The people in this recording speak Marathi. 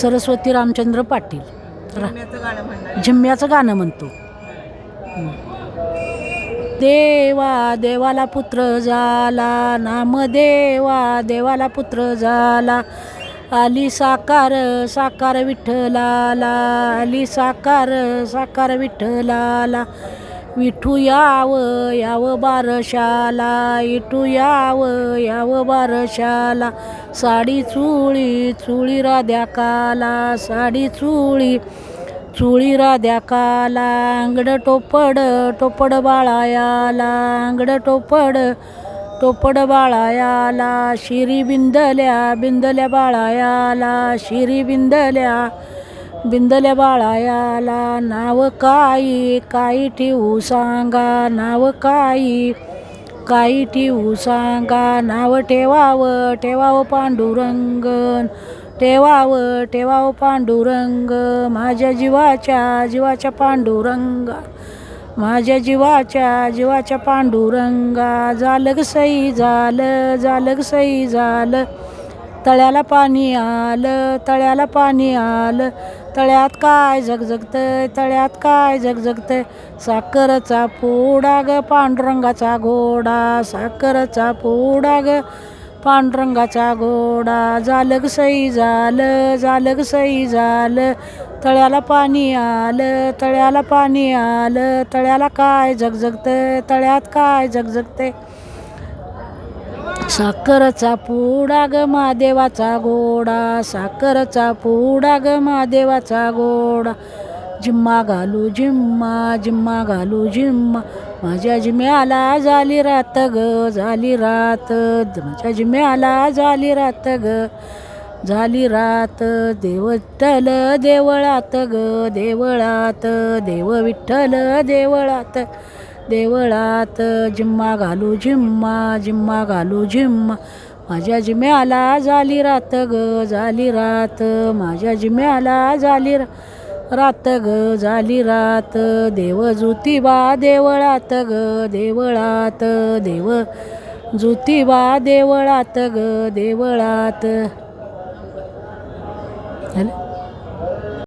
सरस्वती रामचंद्र पाटील. रा झिम्म्याचं गाणं म्हणतो. देवा देवाला पुत्र झाला नामदेवा देवाला पुत्र झाला. आली साकार साकार विठ्ठलाला आली साकार साकार विठ्ठलाला. विठू याव याव बारशाला. विठू याव याव बारशाला. साडी चुळी चुळी राध्या काला. साडी चुळी चुळी राध्या काला. अंगड टोपड टोपड बाळायाला. अंगड टोपड टोपड बाळायाला. शिरी बिंदल्या बिंदल्या बाळायाला. शिरी बिंदल्या बिंदल्या बाळायाला नाव काही काही ठेवू सांगा? नाव काही काही ठेवू सांगा? नाव ठेवावं ठेवावं पांडुरंगन. ठेवावं ठेवावं पांडुरंग. माझ्या जीवाच्या जीवाच्या पांडुरंगा. माझ्या जीवाच्या जीवाच्या पांडुरंगा. झालं सई झालं झालं सई झालं. तळ्याला पाणी आलं तळ्याला पाणी आलं. तळ्यात काय झगझगतंय तळ्यात काय झगझगतंय? साखरचा पोडा ग पांडुरंगाचा घोडा. साखरचा पोडा ग पांडुरंगाचा घोडा. झालं ग सई झालं झालं ग सई झालं. तळ्याला पाणी आलं तळ्याला पाणी आलं. तळ्याला काय झगझगतंय तळ्यात काय झगझगतंय? साखरचा पुडा ग महादेवाचा गोडा. साखरचा पुडा ग महादेवाचा गोडा. जिम्मा घालू जिम्मा जिम्मा घालू जिम्मा. माझ्या जिम्याला झाली रात ग झाली रात. माझ्या जिम्याला झाली रात ग झाली रात. देव विठ्ठल देवळात ग देवळात. देव विठ्ठल देवळात. देवळात जिम्मा घालू जिम्मा जिम्मा घालू जिम्मा. माझ्या जिम्याला झाली रात ग झाली रात. माझ्या जिम्याला झाली रा रात ग झाली रात. देव जुतीबा देवळात ग देवळात. देव जुतीबा देवळात ग देवळात.